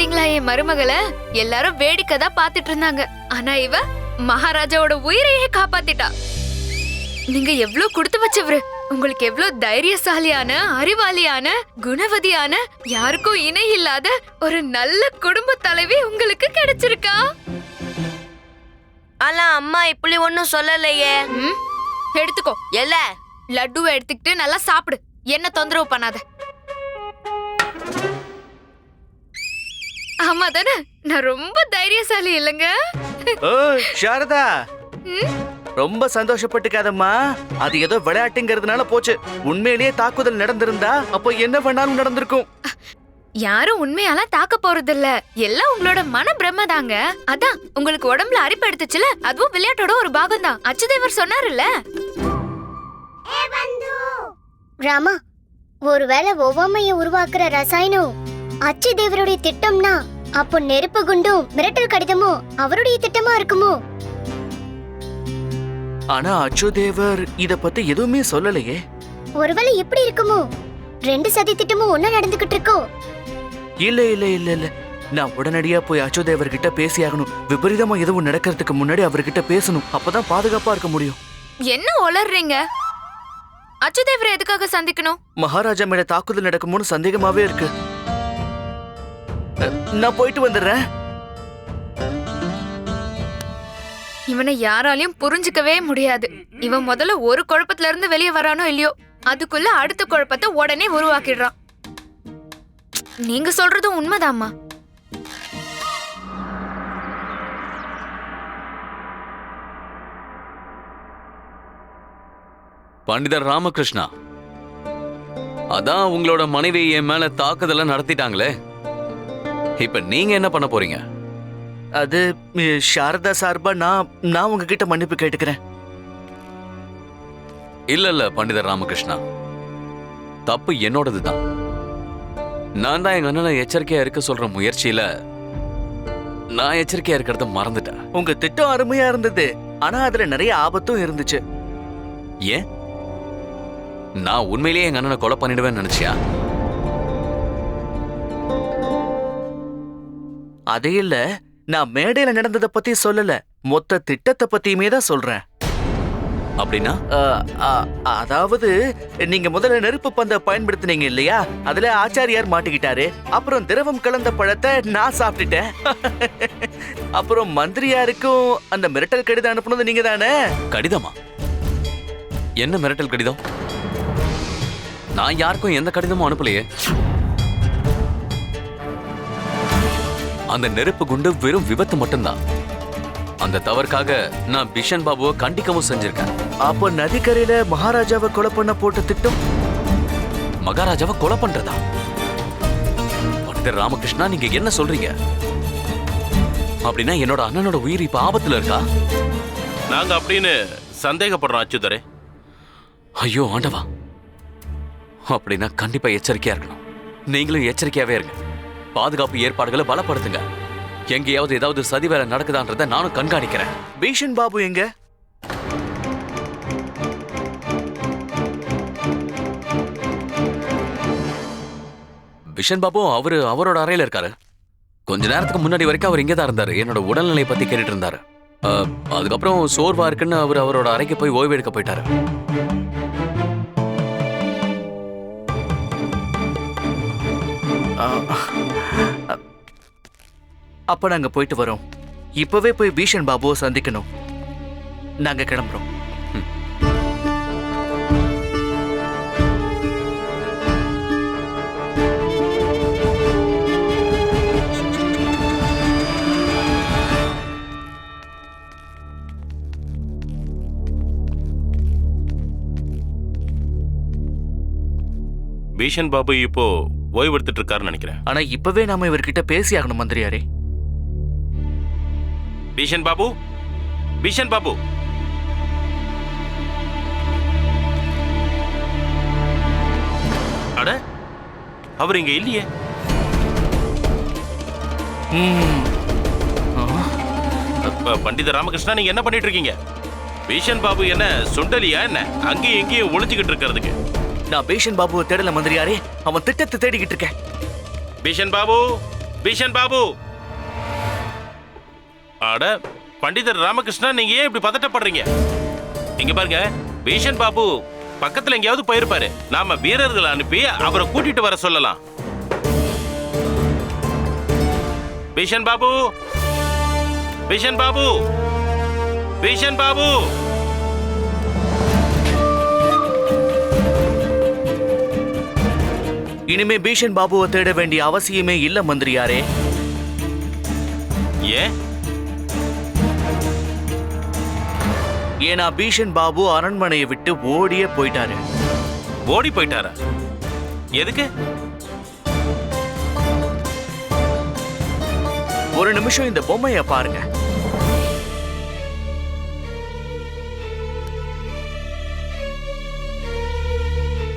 பாத்தீங்களா என் மருமகளை? எல்லாரும் வேடிக்கை தான் பாத்துட்டு இருந்தாங்க. ஆனா இவ மகாராஜாவோட உயிரையே காப்பாத்திட்டா. நீங்க எவ்ளோ கொடுத்து வச்சவரு? உங்களுக்கு எவ்ளோ தைரியசாலியான அறிவாளியான குணவதியான யாருக்கும் இணை இல்லாத ஒரு நல்ல குடும்ப தலைவி உங்களுக்கு கிடைச்சிருக்கா? ஆனா அம்மா இப்படி ஒன்னும் சொல்லலையே. ம், எடுத்துக்கோ. எல்ல லட்டுவை எடுத்துக்கிட்டு நல்லா சாப்பிடு. என்ன தொந்தரவு பண்ணாத. ஆமா தானே நான் ரொம்ப தைரியசாலி இல்லைங்க. ஓ சாரதா? ரொம்ப சந்தோஷப்பட்டுக்காதம்மா. அது ஏதோ விளையாட்டுங்கிறதுனால போச்சு. உண்மையிலேயே தாக்குதல் நடந்திருந்தா அப்போ என்ன வேணாலும் நடந்திருக்கும். யாரும் உண்மையாலாம் தாக்க போறது இல்ல எல்லாம் உங்களோட மன பிரம்ம தாங்க அதான் உங்களுக்கு உடம்புல அரிப்பு எடுத்துச்சுல? அதுவும் விளையாட்டோட ஒரு பாகம் தான் அச்சுதேவர் சொன்னாருல்ல? ராமா ஒருவேளை ஒவ்வாமைய உருவாக்குற ரசாயனம் அச்சு தேவருடைய திட்டம்னா அப்போ நெருப்பு குண்டும் மிரட்டல் கடிதமும் அவருடைய திட்டமா இருக்குமோ? ஆனா அச்சுதேவர் இத பத்தி எதுவுமே சொல்லலையே. ஒருவேளை இப்படி இருக்குமோ? ரெண்டு சதி திட்டமும் ஒன்னா நடந்துகிட்டு இருக்கோ? இல்ல இல்ல இல்ல இல்ல. நான் உடனடியா போய் அச்சுதேவர் கிட்ட பேசியாகணும் விபரீதமா எதுவும் நடக்கிறதுக்கு முன்னாடி அவர்கிட்ட பேசணும். அப்பதான் பாதுகாப்பா இருக்க முடியும். என்ன உளறீங்க அச்சுதேவரை எதுக்காக சந்திக்கணும்? மகாராஜா மேல தாக்குதல் நடக்குமோன்னு சந்தேகமாவே இருக்கு. நான் போயிட்டு வந்துடுறேன். இவனை யாராலையும் புரிஞ்சுக்கவே முடியாது. இவன் முதல்ல ஒரு குழப்பத்துல இருந்து வெளியே வரானோ இல்லையோ அதுக்குள்ள அடுத்த குழப்பத்தை உடனே உருவாக்கிடுறான். நீங்க சொல்றதும் உண்மைதாம்மா. பண்டிதர் ராமகிருஷ்ணா அதான் உங்களோட மனைவி என் மேல தாக்குதல நடத்திட்டாங்களே. இப்ப நீங்க என்ன பண்ண போறீங்க? அது சாரதா சார்பா நான் நான் உங்ககிட்ட மன்னிப்பு கேட்டுக்கிறேன். இல்ல இல்ல பண்டிதர் ராமகிருஷ்ணா. தப்பு என்னோடது தான். நான் தான் எங்க அண்ணனை எச்சரிக்கையா இருக்க சொல்ற முயற்சியில நான் எச்சரிக்கையா இருக்கிறத மறந்துட்டேன். உங்க திட்டம் அருமையா இருந்தது. ஆனா அதுல நிறைய ஆபத்தும் இருந்துச்சு. ஏன்? நான் உண்மையிலேயே எங்க அண்ணனை கொலை பண்ணிடுவேன்னு நினைச்சியா? அதே இல்ல நான் மேடையில நடந்தத பத்தி சொல்லல. மொத்த திட்டத்தை பத்தியுமே தான் சொல்றேன். அப்படின்னா? அதாவது நீங்க முதல்ல நெருப்பு பந்த பயன்படுத்தினீங்க இல்லையா? அதுல ஆச்சாரியார் மாட்டிக்கிட்டாரு. அப்புறம் திரவம் கலந்த பழத்தை நான் சாப்பிட்டுட்டேன். அப்புறம் மந்திரியாருக்கும் அந்த மிரட்டல் கடிதம் அனுப்புனது நீங்க தானே? கடிதமா? என்ன மிரட்டல் கடிதம்? நான் யாருக்கும் எந்த கடிதமும் அனுப்பலையே. அந்த நெருப்பு குண்டு வெறும் விபத்து மட்டும்தான். அந்த தவறுக்காக நான் பிஷன் பாபுவை கண்டிக்கவும் செஞ்சிருக்கேன். அப்போ நதிக்கரையில மகாராஜாவை கொலை பண்ண போட்ட திட்டம்? மகாராஜாவை கொலை பண்றதா? பண்டிதர் ராமகிருஷ்ணா நீங்க என்ன சொல்றீங்க? அப்படின்னா என்னோட அண்ணனோட உயிர் இப்ப ஆபத்துல இருக்கா? நாங்க அப்படின்னு சந்தேகப்படுறோம் அச்சுதரே. ஐயோ ஆண்டவா. அப்படின்னா கண்டிப்பா எச்சரிக்கையா இருக்கணும். நீங்களும் எச்சரிக்கையாவே இருங்க. பாதுகாப்பு ஏற்பாடுகளை பலப்படுத்துங்க. எங்கேயாவது ஏதாவது சதி வேலை நடக்குதான்றத நானும் கண்காணிக்கிறேன். பீஷன் பாபு எங்க? விஷன் பாபு அவரு அவரோட அறையில இருக்காரு. கொஞ்ச நேரத்துக்கு முன்னாடி வரைக்கும் அவர் இங்கே தான் இருந்தாரு. என்னோட உடல்நிலை பத்தி கேட்டுட்டு இருந்தாரு. அதுக்கப்புறம் சோர்வா இருக்குன்னு அவர் அவரோட அறைக்கு போய் ஓய்வு எடுக்க போயிட்டாரு. ஆ, அப்ப நாங்க போயிட்டு வரோம். இப்பவே போய் பீஷன் பாபுவை சந்திக்கணும். நாங்க கிளம்புறோம். பீஷன் பாபு இப்போ ஓய்வெடுத்துட்டு இருக்காருன்னு நினைக்கிறேன். ஆனா இப்பவே நாம இவர்கிட்ட பேசி ஆகணும் மந்திரியாரே. பீஷன் பாபு? பீஷன் பாபு? அட அவர் இங்க இல்லையே. பண்டித ராமகிருஷ்ணா நீங்க என்ன பண்ணிட்டு இருக்கீங்க பீஷன் பாபு என்ன சுண்டலியா என்ன? அங்கேயும் இங்கேயும் ஒளிஞ்சுக்கிட்டு இருக்கிறதுக்கு நான் பீஷன் பாபுவை தேடல மந்திரியாரே அவன் திட்டத்தை தேடிக்கிட்டு இருக்கேன். பீஷன் பாபு பீஷன் பாபு. அட பண்டிதர் ராமகிருஷ்ணா நீங்க ஏன் இப்படி பதட்டப்படுறீங்க? இங்க பாருங்க பீஷன் பாபு பக்கத்துல எங்கேயாவது போயிருப்பாரு. நாம வீரர்கள் அனுப்பி அவரை கூட்டிட்டு வர சொல்லலாம். பீஷன் பாபு பீஷன் பாபு பீஷன் பாபு. இனிமே பீஷன் பாபுவை தேட வேண்டிய அவசியமே இல்ல மந்திரியாரே. ஏன்? ஏன்னா பீஷன் பாபு அரண்மனையை விட்டு ஓடியே போயிட்டாரு. ஓடி போயிட்டாரா? எதுக்கு? ஒரு நிமிஷம் இந்த பொம்மைய பாருங்க.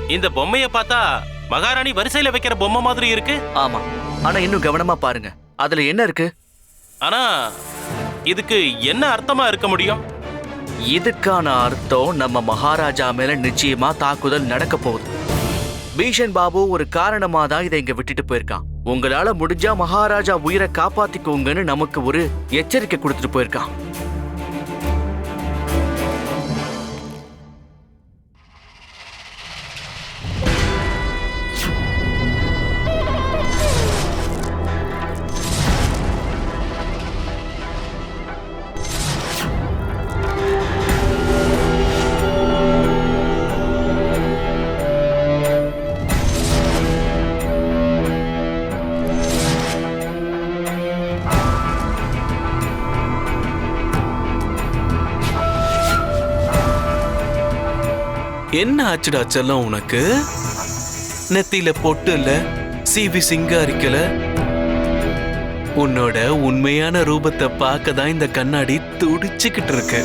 இந்த பொம்மைய பார்த்தா மகாராணி வரிசையில வைக்கிற பொம்மை மாதிரி இருக்கு. ஆமா. ஆனா இன்னும் கவனமா பாருங்க. அதுல என்ன இருக்கு? ஆனா இதுக்கு என்ன அர்த்தமா இருக்க முடியும்? இதுக்கான அர்த்தம் நம்ம மகாராஜா மேல நிச்சயமா தாக்குதல் நடக்க போகுது. பீஷன் பாபு ஒரு காரணமா தான் இதை இங்க விட்டுட்டு போயிருக்கான். உங்களால முடிஞ்சா மகாராஜா உயிரை காப்பாத்திக்கோங்கன்னு நமக்கு ஒரு எச்சரிக்கை கொடுத்துட்டு போயிருக்கான். என்ன ஆச்சுடா செல்லம் உனக்கு? நெத்தியில பொட்டு இல்ல சிவி சிங்காரிக்கல உன்னோட உண்மையான ரூபத்தை பார்க்க தான் இந்த கண்ணாடி துடிச்சுக்கிட்டு இருக்கு.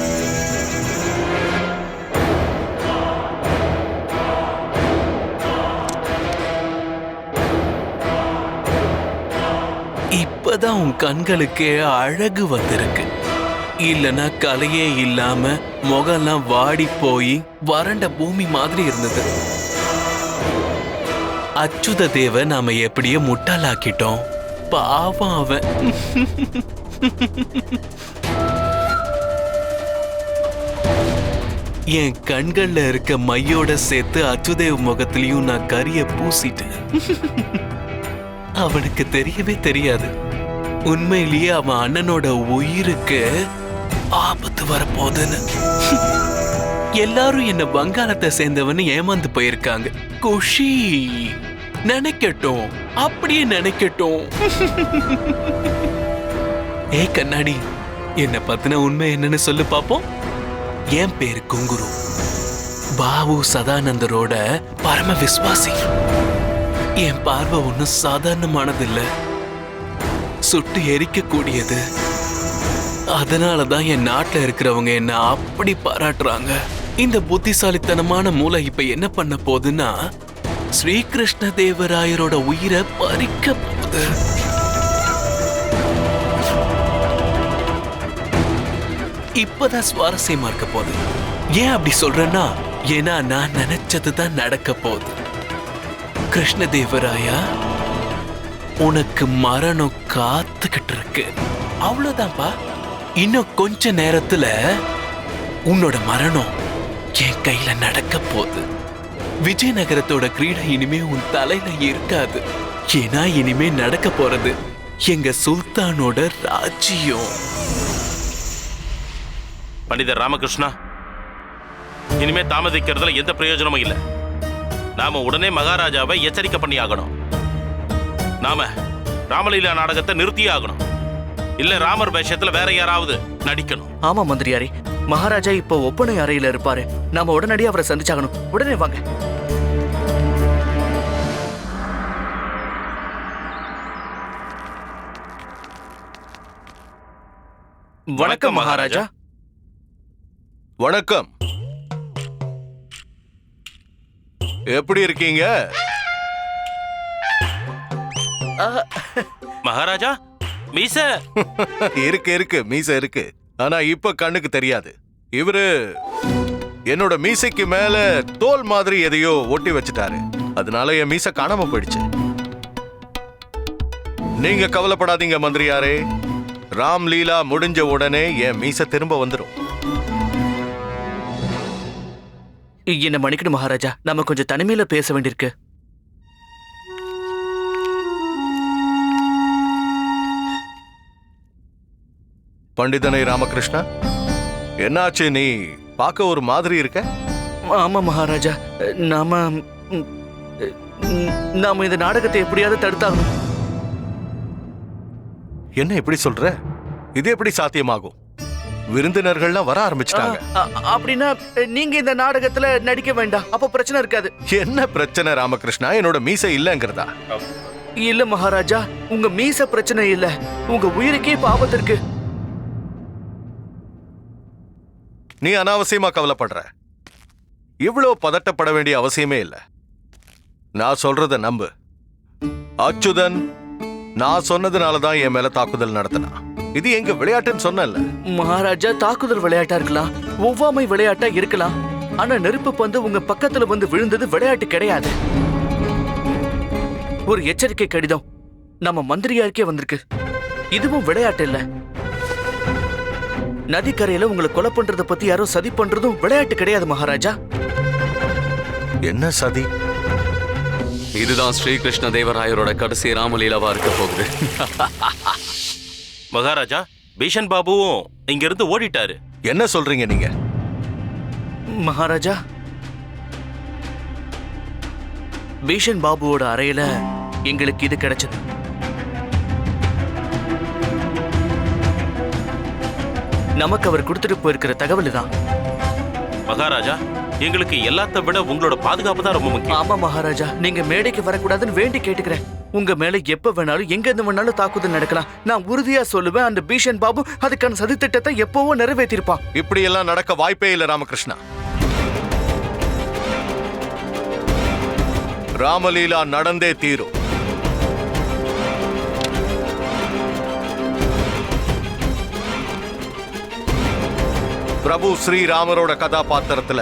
இப்பதான் உன் கண்களுக்கே அழகு வந்திருக்கு. இல்லனா கலையே இல்லாம முகம்லாம் வாடி போய் வறண்ட பூமி மாதிரி இருந்தது. அச்சுத தேவ நாம எப்படியோ முட்டாளாக்கிட்டோம். பாவம் அவன். என் கண்கள்ல இருக்க மையோட சேர்த்து அச்சுதேவ் முகத்திலையும் நான் கரிய பூசிட்டேன். அவனுக்கு தெரியவே தெரியாது. உண்மையிலேயே அவன் அண்ணனோட உயிருக்கு ஆபத்து வரப்போகுதுன்னு. எல்லாரும் என்ன வங்காளத்தை சேர்ந்தவன்னு ஏமாந்து போயிருக்காங்க. குஷி. நினைக்கட்டும். அப்படியே நினைக்கட்டும். ஏ கண்ணாடி. என்னை பத்தின உண்மை என்னன்னு சொல்லு பார்ப்போம் என் பேர் குங்குரு. பாபு சதானந்தரோட பரம விஸ்வாசி என் பார்வை ஒன்றும் சாதாரணமானதில்ல. சுட்டு எரிக்கக்கூடியது. அதனால தான் என் நாட்டில் இருக்கிறவங்க என்ன அப்படி பாராட்டுறாங்க. இந்த புத்திசாலித்தனமான மூளை இப்ப என்ன பண்ண போகுதுன்னா ஸ்ரீகிருஷ்ண தேவராயரோட உயிரை பறிக்க போகுது. இப்பதான் சுவாரஸ்யமா இருக்க போகுது. ஏன் அப்படி சொல்றேன்னா ஏன்னா நான் நினைச்சது தான் நடக்க போகுது. கிருஷ்ணதேவராயா உனக்கு மரணம் காத்துக்கிட்டு இருக்கு. அவ்வளவுதான்ப்பா. இன்னும் கொஞ்ச நேரத்துல உன்னோட மரணம் என் கையில நடக்க போகுது. விஜயநகரத்தோட கிரீடை இனிமே உன் தலையில இருக்காது. ஏன்னா இனிமே நடக்க போறது எங்க சுல்தானோட ராஜ்யம். பண்டிதர் ராமகிருஷ்ணா இனிமே தாமதிக்கிறதுல எந்த பிரயோஜனமும் இல்லை. நாம உடனே மகாராஜாவை எச்சரிக்கை பண்ணி ஆகணும் நாம ராமலீலா நாடகத்தை நிறுத்தியே ஆகணும். இல்ல ராமர் வேஷத்துல வேற யாராவது நடிக்கணும். ஆமா மந்திரியாரே மகாராஜா இப்போ ஒப்பனை அறையில இருப்பாரு. நாம உடனடியாக அவரை சந்திச்சாகணும். உடனே வாங்க. வணக்கம் மகாராஜா. வணக்கம். எப்படி இருக்கீங்க? மகாராஜா மீச? இருக்கு இருக்கு. மீசை இருக்கு. ஆனா இப்ப கண்ணுக்கு தெரியாது. இவரு என்னோட மீசைக்கு மேல தோல் மாதிரி எதையோ ஒட்டி வச்சுட்டாரு. அதனால என் மீசை காணாம போயிடுச்சு. நீங்க கவலைப்படாதீங்க மந்திரியாரே. ராம் லீலா முடிஞ்ச உடனே என் மீச திரும்ப வந்துடும் என்ன மன்னிக்கணும் மகாராஜா. நம்ம கொஞ்சம் தனிமையில பேச வேண்டியிருக்கு. பண்டிதனை ராமகிருஷ்ணா என்னாச்சு நீ பார்க்க ஒரு மாதிரி இருக்க? ஆமா மகாராஜா நாம நாம இந்த நாடகத்தை எப்படியாவது தடுத்தாகணும். என்ன இப்படி சொல்ற? இது எப்படி சாத்தியமாகும்? விருந்தினர்கள்லாம் வர ஆரம்பிச்சிட்டாங்க. அப்படின்னா நீங்க இந்த நாடகத்துல நடிக்க வேண்டாம். அப்ப பிரச்சனை இருக்காது. என்ன பிரச்சனை ராமகிருஷ்ணா? என்னோட மீசை இல்லங்கிறதா? இல்ல மகாராஜா உங்க மீச பிரச்சனை இல்ல. உங்க உயிருக்கே இப்ப நீ அனாவசியமா கவலைப்படுற. இவ்வளோ பதட்டப்பட வேண்டிய அவசியமே இல்ல. நான் சொல்றத நம்பு. அச்சுதன் நான் சொன்னதுனால தான் என் மேல தாக்குதல் நடத்தினான் இது எங்க விளையாட்டுன்னு சொன்னேன்ல. மகாராஜா தாக்குதல் விளையாட்டா இருக்கலாம். ஒவ்வாமை விளையாட்டா இருக்கலாம். ஆனா நெருப்பு பந்து உங்க பக்கத்துல வந்து விழுந்தது விளையாட்டு கிடையாது. ஒரு எச்சரிக்கை கடிதம். நம்ம மந்திரியாருக்கே வந்திருக்கு. இதுவும் விளையாட்டு இல்ல. நதிக்கரையில உங்களை கொலை பண்றத பத்தி யாரோ சதி பண்றதும் விளையாட்டு கிடையாது மகாராஜா. என்ன சதி? இதுதான் ஸ்ரீகிருஷ்ண தேவராயரோட கடைசி ராமலீலாவா இருக்க போகுது. மகாராஜா பீஷன் பாபுவும் இங்கிருந்து ஓடிட்டாரு. என்ன சொல்றீங்க நீங்க? மகாராஜா பீஷன் பாபுவோட அறையில எங்களுக்கு இது கிடைச்சது. நமக்கு அவர் கொடுத்துட்டு போயிருக்கிற தகவல் தான். மகாராஜா எங்களுக்கு எல்லாத்த விட உங்களோட பாதுகாப்பு தான் ரொம்ப முக்கியம். ஆமா மகாராஜா நீங்க மேடைக்கு வரக்கூடாதுன்னு வேண்டி கேட்டுக்கிறேன். உங்க மேல எப்ப வேணாலும் எங்க இருந்து வேணாலும் தாக்குதல் நடக்கலாம். நான் உறுதியா சொல்லுவேன் அந்த பீஷன் பாபு அதுக்கான சதித்திட்டத்தை எப்பவோ நிறைவேற்றிருப்பான். இப்படி எல்லாம் நடக்க வாய்ப்பே இல்ல ராமகிருஷ்ணா. ராமலீலா நடந்தே தீரும். பிரபு ஸ்ரீராமரோட கதாபாத்திரத்துல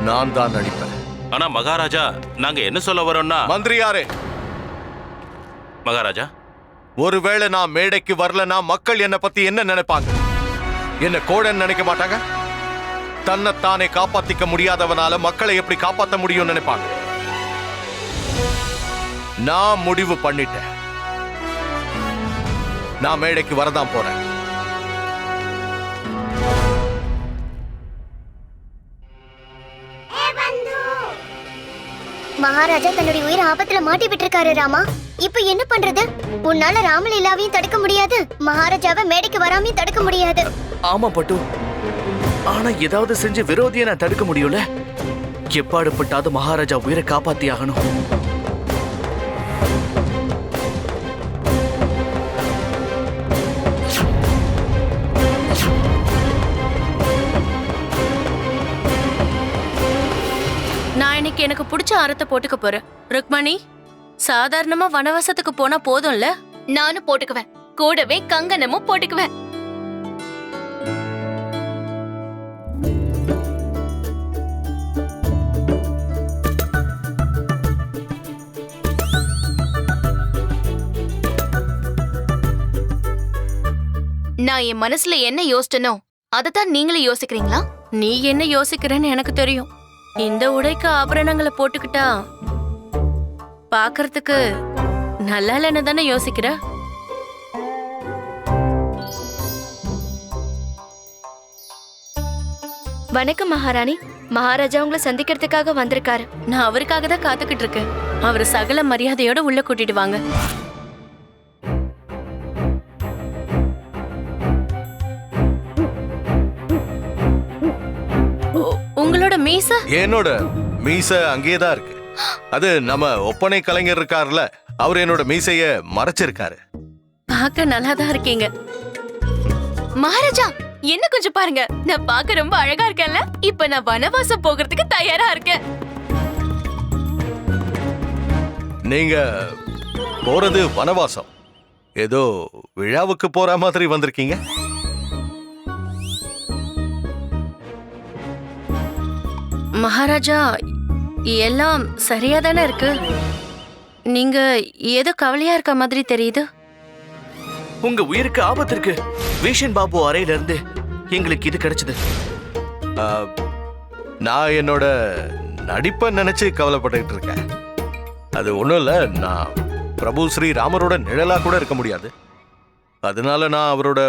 நான் தான் நடிப்பேன். ஆனா மகாராஜா நாங்க என்ன சொல்ல வரோம்னா மந்திரியாரே! மகாராஜா? ஒருவேளை நான் மேடைக்கு வரலனா மக்கள் என்ன பத்தி என்ன நினைப்பாங்க? என்ன கோடன் நினைக்க மாட்டாங்க? தன்னைத்தானே காப்பாத்திக்க முடியாதவனால மக்களை எப்படி காப்பாத்த முடியும்னு நினைப்பாங்க? நான் முடிவு பண்ணிட்டேன். நான் மேடைக்கு வரதான் போறேன். மகாராஜா தன்னுடைய உயிர் ஆபத்துல மாட்டி விட்டிருக்காரு ராமா. இப்ப என்ன பண்றது? உன்னால ராமலீலாவையும் தடுக்க முடியாது. மகாராஜாவை மேடைக்கு வராமையும் தடுக்க முடியாது. ஆமா பட்டு. ஆனா ஏதாவது செஞ்சு விரோதியை நான் தடுக்க முடியும்ல? எப்பாடுபட்டாவது மகாராஜா உயிரை காப்பாத்தி ஆகணும் எனக்கு பிடிச்ச அறத்தை போட்டுக்க போறேன். ருக்மணி சாதாரணமா வனவாசத்துக்கு போனா போதும்ல? நானும் போட்டுக்குவேன். கூடவே கங்கணமும் போட்டுக்குவேன். நான் என் மனசுல என்ன யோசிச்சனோ அதை தான் நீங்களும் யோசிக்கிறீங்களா? நீ என்ன யோசிக்கிறேன்னு எனக்கு தெரியும். இந்த உடைக்கு ஆபரணங்களை போட்டுக்கிட்டா பாக்குறதுக்கு நல்லா இல்லைன்னு தானே யோசிக்கிற? வணக்கம் மகாராணி. மகாராஜா உங்களை சந்திக்கிறதுக்காக வந்திருக்காரு. நான் அவருக்காக தான் காத்துக்கிட்டு இருக்கேன். அவர் சகல மரியாதையோட உள்ள கூட்டிட்டு வாங்க. உங்களோட மீச? என்னோட மீச அங்கேயே தான் இருக்கு. அது நம்ம ஒப்பனை கலைஞர் இருக்கார்ல அவர் என்னோட மீசைய மறைச்சிருக்காரு. பார்க்க நல்லா தான் இருக்கீங்க. மகாராஜா என்ன கொஞ்சம் பாருங்க. நான் பார்க்க ரொம்ப அழகா இருக்கேன்ல. இப்ப நான் வனவாசம் போகிறதுக்கு தயாரா இருக்கேன். நீங்க போறது வனவாசம். ஏதோ விழாவுக்கு போற மாதிரி வந்திருக்கீங்க. மகாராஜா எல்லாம் சரியா தானே இருக்கு? நீங்க ஏதோ கவலையா இருக்க மாதிரி தெரியுது. உங்க உயிருக்கு ஆபத்து இருக்கு. வீஷன் பாபு அறையில இருந்து எங்களுக்கு இது கிடைச்சது. நான் என்னோட நடிப்பை நினைச்சு கவலைப்பட்டுட்டு இருக்கேன். அது ஒன்றும் இல்லை நான் பிரபு ஸ்ரீ ராமரோட நிழலா கூட இருக்க முடியாது. அதனால நான் அவரோட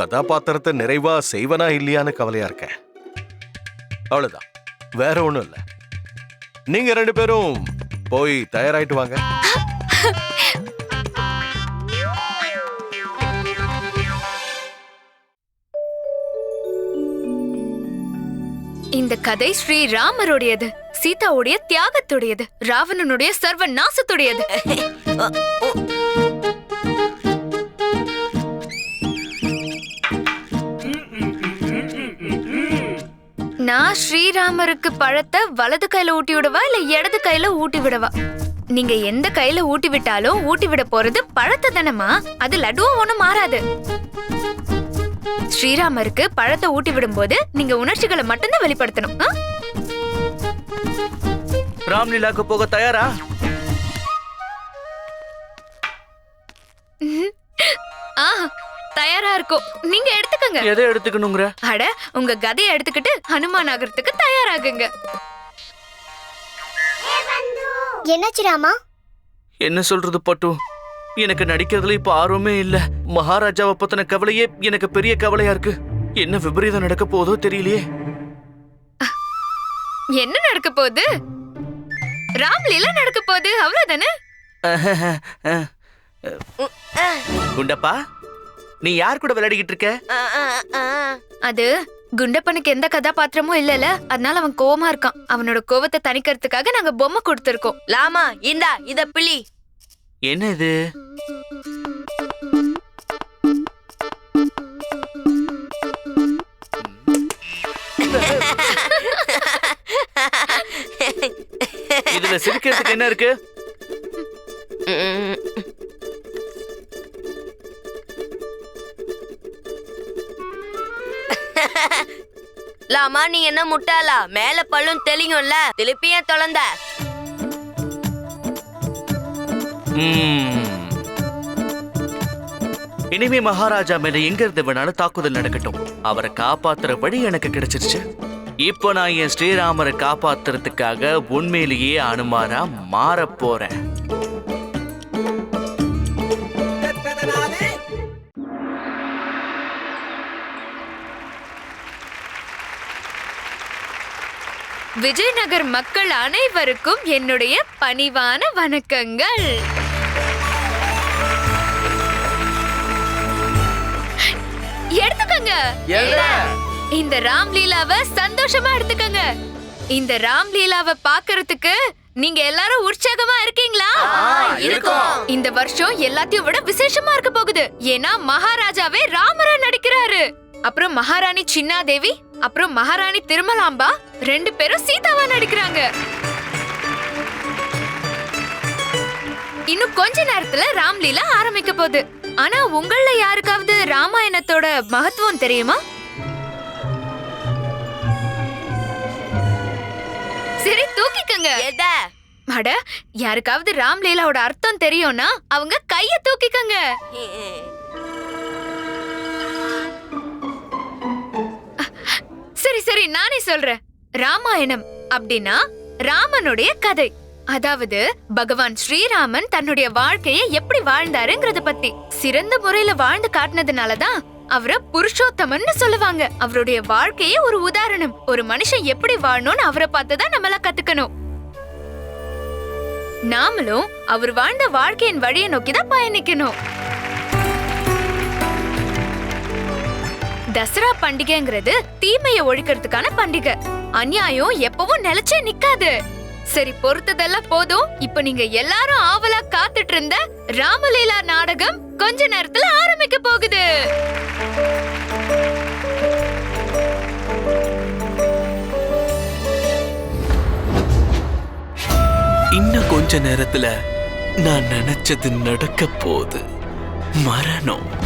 கதாபாத்திரத்தை நிறைவா செய்வனா இல்லையான்னு கவலையா இருக்கேன். அவ்வளவுதான். வேற ஒன்றும் இல்லை. நீங்க ரெண்டு பேரும் போய் தயாராயிட்டு வாங்க. இந்த கதை ஸ்ரீ ராமருடையது சீதாவுடைய தியாகத்துடையது ராவணனுடைய சர்வ நாசத்துடையது நான் ஸ்ரீராமருக்கு பழத்தை வலது கையில ஊட்டி விடவா இல்ல இடது கையில ஊட்டி விடவா? நீங்க எந்த கையில ஊட்டி விட்டாலும் ஊட்டி விட போறது பழத்தை தானமா அது லட்டுவும் ஒண்ணும் மாறாது. ஸ்ரீராமருக்கு பழத்தை ஊட்டி விடும்போது நீங்க உணர்ச்சிகளை மட்டும்தான் வெளிப்படுத்தணும்? ராம்லீலாக்கு போக தயாரா? ஆ தயாரா இருக்கும் நீங்க எடுத்துக்கங்க. எதை எடுத்துக்கணுங்கிற? அட உங்க கதையை எடுத்துக்கிட்டு ஹனுமான் ஆகிறதுக்கு தயாராகுங்க. என்னாச்சு ராமா? என்ன சொல்றது பட்டு? எனக்கு நடிக்கிறதுல இப்ப ஆர்வமே இல்ல. மகாராஜாவை பத்தின கவலையே எனக்கு பெரிய கவலையா இருக்கு. என்ன விபரீதம் நடக்க போதோ தெரியலையே. என்ன நடக்க போகுது? ராம்லீலா நடக்க போகுது அவ்வளவுதானே? குண்டப்பா நீ யார் கூட விளையாடிக்கிட்டு இருக்க? அது குண்டப்பனுக்கு எந்த கதாபாத்திரமும் இல்லல அதனால அவன் கோவமா இருக்கான். அவனோட கோவத்தை தணிக்கிறதுக்காக நாங்க பொம்மை கொடுத்திருக்கோம். லாமா இந்தா இத பிளி என்ன இது? இதுல சிரிக்கிறதுக்கு என்ன இருக்கு? ஆமா நீ என்ன முட்டாளா? மேல பல்லும் தெளியும்ல? திருப்பியே தொலைந்த? இனிமே மகாராஜா மேல எங்க இருந்து வேணாலும் தாக்குதல் நடக்கட்டும். அவரை காப்பாத்துற வழி எனக்கு கிடைச்சிருச்சு. இப்போ நான் என் ஸ்ரீராமரை காப்பாத்துறதுக்காக உண்மையிலேயே அனுமாரா மாறப் போறேன். விஜயநகர் மக்கள் அனைவருக்கும் என்னுடைய பணிவான வணக்கங்கள். எடுத்துக்கங்க. இந்த ராம்லீலாவை சந்தோஷமா எடுத்துக்கங்க. இந்த ராம்லீலாவை பாக்குறதுக்கு நீங்க எல்லாரும் உற்சாகமா இருக்கீங்களா? இந்த வருஷம் எல்லாத்தையும் விட விசேஷமா இருக்க போகுது. ஏன்னா மகாராஜாவே ராமரா நடிக்கிறாரு. அப்புறம் மகாராணி சின்னாதேவி அப்புறம் மகாராணி திருமலாம்பா ரெண்டு பேரும் சீதாவா நடிக்கிறாங்க. இன்னும் கொஞ்ச நேரத்துல ராம்லீலா ஆரம்பிக்க போகுது. ஆனா உங்கள யாருக்காவது ராமாயணத்தோட மகத்துவம் தெரியுமா? சரி தூக்கிக்கங்க. அட யாருக்காவது ராம்லீலாவோட அர்த்தம் தெரியும்னா அவங்க கைய தூக்கிக்கங்க. சரி சரி நானே சொல்றேன். ராமாயணம் அப்படின்னா ராமனுடைய கதை. அதாவது பகவான் ஸ்ரீராமன் தன்னுடைய வாழ்க்கையை எப்படி வாழ்ந்தாருங்கிறத பத்தி. சிறந்த முறையில வாழ்ந்து காட்டினதுனாலதான் அவரை புருஷோத்தமன்னு சொல்லுவாங்க. அவருடைய வாழ்க்கையே ஒரு உதாரணம். ஒரு மனுஷன் எப்படி வாழணும்னு அவரை பார்த்துதான் நம்மள கத்துக்கணும். நாமளும் அவர் வாழ்ந்த வாழ்க்கையின் வழியை நோக்கி தான் பயணிக்கணும். தசரா பண்டிகைங்கிறது தீமையை ஒழிக்கிறதுக்கான பண்டிகை. அநியாயம் எப்பவும் நிலைச்சே நிக்காது. சரி பொறுத்ததெல்லாம் போதும். இப்ப நீங்க எல்லாரும் ஆவலா காத்துட்டு இருந்த ராமலீலா நாடகம் கொஞ்ச நேரத்துல ஆரம்பிக்க போகுது. இன்னும் கொஞ்ச நேரத்துல நான் நினைச்சது நடக்க போகுது. மரணம்.